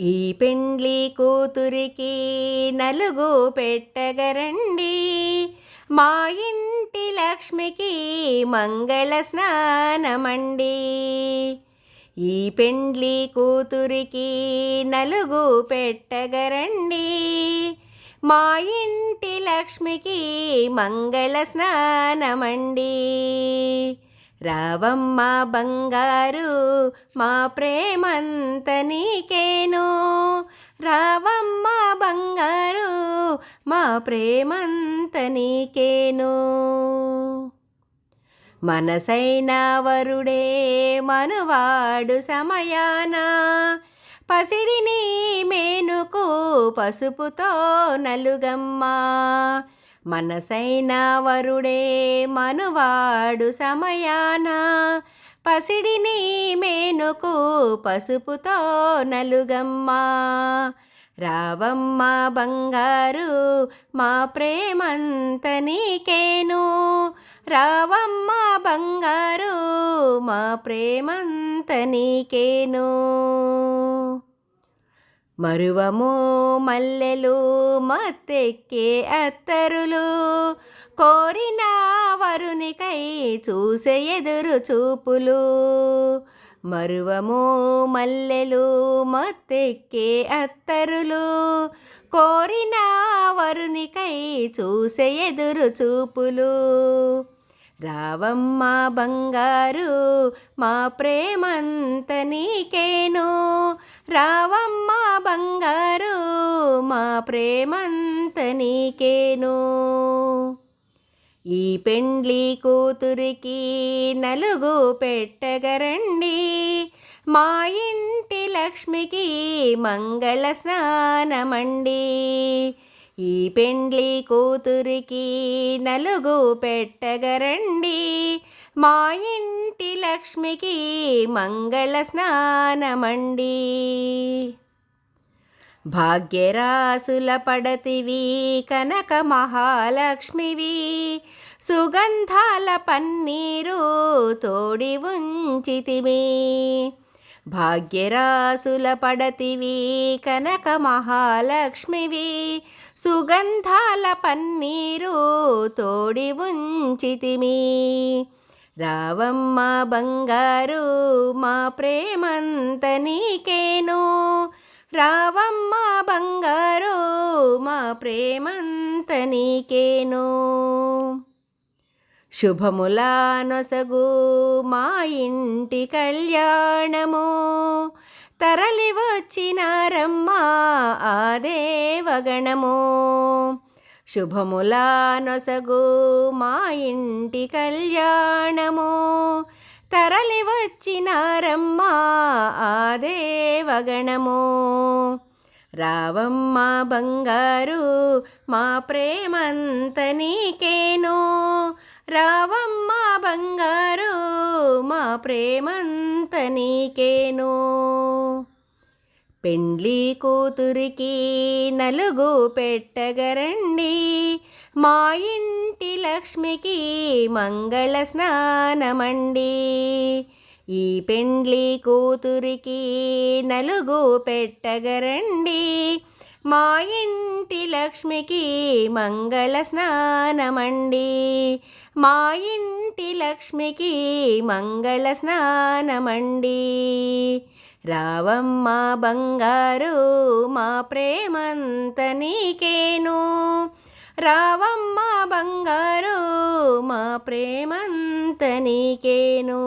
ఈ పెండ్లి కూతురికి నలుగు పెట్టగరండి. మా ఇంటి లక్ష్మికి మంగళ స్నానమండి. ఈ పెండ్లి కూతురికి నలుగు పెట్టగరండి. మా ఇంటి లక్ష్మికి మంగళ స్నానమండి. రావమ్మ బంగారు మా ప్రేమంత నీకేను? రావమ్మ బంగారు మా ప్రేమంత నీకేను? మనసైన వరుడే మనువాడు సమయాన పసిడిని మేనుకు పసుపుతో నలుగమ్మా. మనసైన వరుడే మనువాడు సమయాన. పసిడిని మేనుకు పసుపుతో నలుగమ్మ. రావమ్మ బంగారు మా ప్రేమంత నీకేను. రావమ్మ బంగారు మా ప్రేమంత నీకేను. మరువము మల్లెలు మత్తెక్కే అత్తరులు కోరిన వరునికై చూసే ఎదురు చూపులు. మరువము మల్లెలు మత్తెక్కే అత్తరులు కోరిన వరునికై చూసే ఎదురు చూపులు. రావమ్మ బంగారు మా ప్రేమంత నీకేను. రావ ప్రేమంత నీకేను. ఈ పెండ్లి కూతురికి నలుగు పెట్టగరండి. మా ఇంటి లక్ష్మికి మంగళ స్నానమండి. ఈ పెండ్లి కూతురికి నలుగు పెట్టగరండి. మా ఇంటి లక్ష్మికి మంగళ స్నానమండి. భాగ్యరాసుల పడతివి కనక మహాలక్ష్మివి. సుగంధాల పన్నీరు తోడి ఉంచితివి. భాగ్యరాసుల పడతివి కనక మహాలక్ష్మివి. సుగంధాల పన్నీరు తోడి ఉంచితిమి. రావమ్మ బంగారు మా ప్రేమంత నీకేను. రావమ్మ బంగారు మా ప్రేమంత నీకేను. శుభములా నొసగు మా ఇంటి కళ్యాణము. తరలి వచ్చినారమ్మ ఆ దేవగణము. శుభములా నొసగు మా ఇంటి కళ్యాణము. తరలి వచ్చినారమ్మ ఆ దేవగణము. రావమ్మ బంగారు మా ప్రేమంత నీకేను. రావమ్మ బంగారు మా ప్రేమంత నీకేను. పెండ్లి కూతురికి నలుగు పెట్టగరండి. మా ఇంటి లక్ష్మికి మంగళ స్నానమండి. ఈ పెండ్లి కూతురికి నలుగు పెట్టగరండి. మా ఇంటి లక్ష్మికి మంగళ స్నానమండి. మా ఇంటి లక్ష్మికి మంగళ స్నానమండి. రావమ్మ బంగారు మా ప్రేమంత నీకేను. రావమ్మ బంగారు మా ప్రేమంత నీకేను.